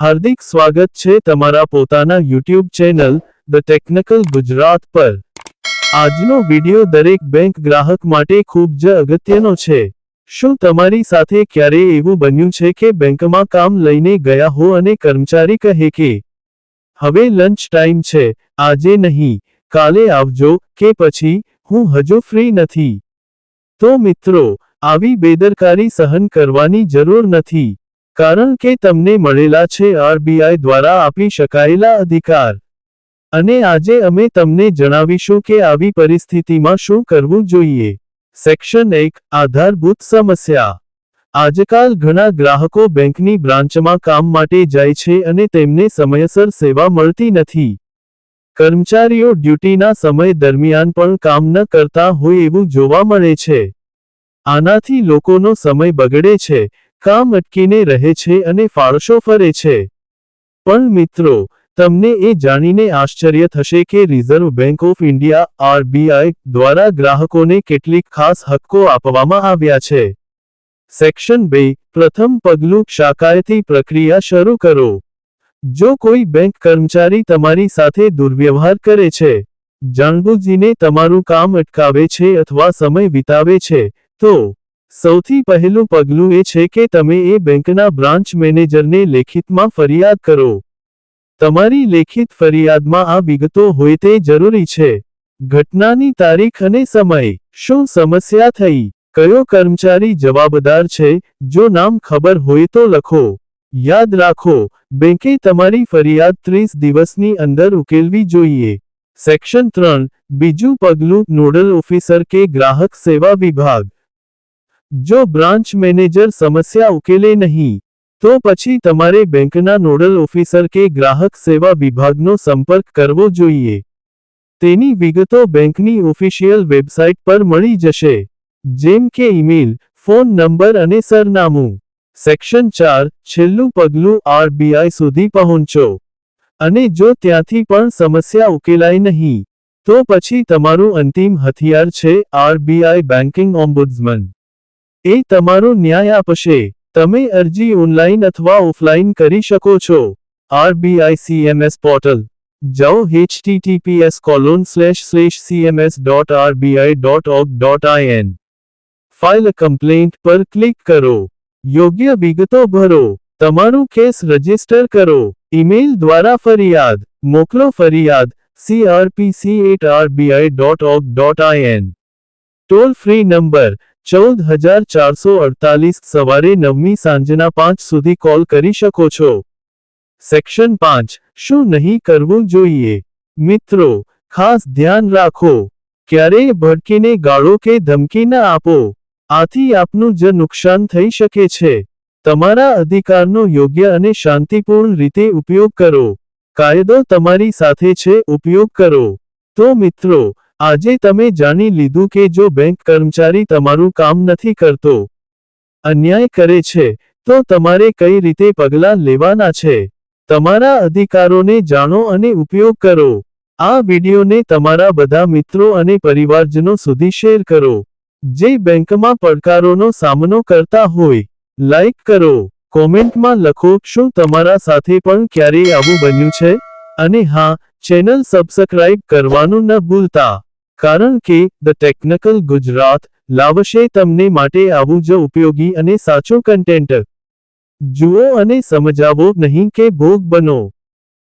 હાર્દિક સ્વાગત છે તમારા પોતાના YouTube channel the Technical Gujarat પર. આજનો વિડિયો દરેક બેંક ગ્રાહક માટે ખૂબ જ અગત્યનો છે. શું તમારી સાથે ક્યારેય એવું બન્યું છે કે બેંકમાં કામ લઈને ગયા હો અને કર્મચારી કહે કે, હવે લંચ ટાઈમ છે, આજે નહીં, કાલે આવજો કે પછી હું હજુ ફ્રી નથી. તો મિત્રો, આવી બેદરકારી સહન કરવાની જરૂર નથી. કારણ કે તમને મળેલા છે આરબીઆઈ દ્વારા આપી શકાયેલા અધિકાર. અને આજે અમે તમને જણાવીશું કે આવી પરિસ્થિતિમાં શું કરવું જોઈએ. સેક્શન એક, આધારભૂત સમસ્યા. આજકાલ ઘણા ગ્રાહકો બેંકની બ્રાન્ચમાં કામ માટે જાય છે અને તેમને સમયસર સેવા મળતી નથી. કર્મચારીઓ ડ્યુટીના સમય દરમિયાન પણ કામ ન કરતા હોય એવું જોવા મળે છે. આનાથી લોકોનો સમય બગડે છે. કામ અટકીને રહે છે અને ફાળશો ફરે છે. પણ મિત્રો, તમને એ જાણીને આશ્ચર્ય થશે કે Reserve Bank of India RBI દ્વારા ગ્રાહકોને કેટલીક ખાસ હક્કો આપવામાં આવ્યા છે. સેક્શન બે, પ્રથમ પગલું શાકાયતી પ્રક્રિયા શરૂ કરો. જો કોઈ બેંક કર્મચારી તમારી સાથે દુર્વ્યવહાર કરે છે, જાણબૂજીને તમારું કામ અટકાવે છે અથવા સમય વિતાવે છે, તો સૌથી પહેલું પગલું એ છે કે તમે એ બેંકના બ્રાન્ચ મેનેજરને લેખિતમાં ફરિયાદ કરો. તમારી લેખિત ફરિયાદમાં આ વિગતો હોય તે જરૂરી છે. ઘટનાની તારીખ અને સમય, શું સમસ્યા થઈ, કયો કર્મચારી જવાબદાર છે, જો નામ ખબર હોય તો લખો. યાદ રાખો, બેંકે તમારી ફરિયાદ ત્રીસ દિવસની અંદર ઉકેલવી જોઈએ. સેક્શન ત્રણ, બીજું પગલું, નોડલ ઓફિસર કે ગ્રાહક સેવા વિભાગ. જો બ્રાન્ચ મેનેજર સમસ્યા ઉકેલે નહીં, તો પછી તમારે બેંકના નોડલ ઓફિસર કે ગ્રાહક સેવા વિભાગનો સંપર્ક કરવો જોઈએ. તેની વિગતો બેંકની ઓફિશિયલ વેબસાઇટ પર મળી જશે, જેમ કે ઈમેલ, ફોન નંબર અને સરનામું. સેક્શન ચાર, છેલ્લું પગલું આરબીઆઈ સુધી પહોંચો. અને જો ત્યાંથી પણ સમસ્યા ઉકેલાય નહીં, તો પછી તમારું અંતિમ હથિયાર છે આરબીઆઈ બેન્કિંગ ઓમ્બુડ્સમન. એ તમારો ન્યાય આપશે. તમે અરજી ઓનલાઈન અથવા ઓફલાઈન કરી શકો છો. RBI CMS portal. જાઓ https colon slash slash CMS dot RBI dot org dot IN file complaint પર ક્લિક કરો. યોગ્ય વિગતો ભરો. તમારું કેસ રજિસ્ટર કરો. ઈમેલ દ્વારા ફરિયાદ. મોકલો ફરિયાદ. CRPC at RBI dot org dot IN toll free number ચૌદ હજાર ચારસો અડતાલીસ સવારે નવમી સાંજના પાંચ સુધી કોલ કરી શકો છો. સેક્શન પાંચ. શું નહીં કરવું જોઈએ? મિત્રો, ખાસ ધ્યાન રાખો. ક્યારેય ભડકીને ગાળો કે ધમકી ન આપો. આથી આપનું જ નુકસાન થઈ શકે છે. તમારા અધિકારનો યોગ્ય અને શાંતિપૂર્ણ રીતે ઉપયોગ કરો. કાયદો તમારી સાથે છે, ઉપયોગ કરો. તો મિત્રો આજે તમે જાણી લીધું કે જો બેંક કર્મચારી તમારું કામ નથી કરતો, અન્યાય કરે છે, તો તમારે કઈ રીતે પગલાં લેવાના છે? તમારા અધિકારોને જાણો અને ઉપયોગ કરો. આ વિડિયોને તમારા બધા મિત્રો અને પરિવારજનો સુધી શેર કરો, જે બેંકમાં પડકારોનો સામનો કરતા હોય. લાઈક કરો, કોમેન્ટમાં લખો શું તમારા સાથે પણ ક્યારેય આવું બન્યું છે? અને હા, ચેનલ સબસ્ક્રાઇબ કરવાનું ન ભૂલતા. કારણ કે ધ ટેકનિકલ ગુજરાત લાવશે તમને માટે આવું જ ઉપયોગી અને સાચું કન્ટેન્ટ જુઓ અને સમજાવો નહીં કે ભોગ બનો.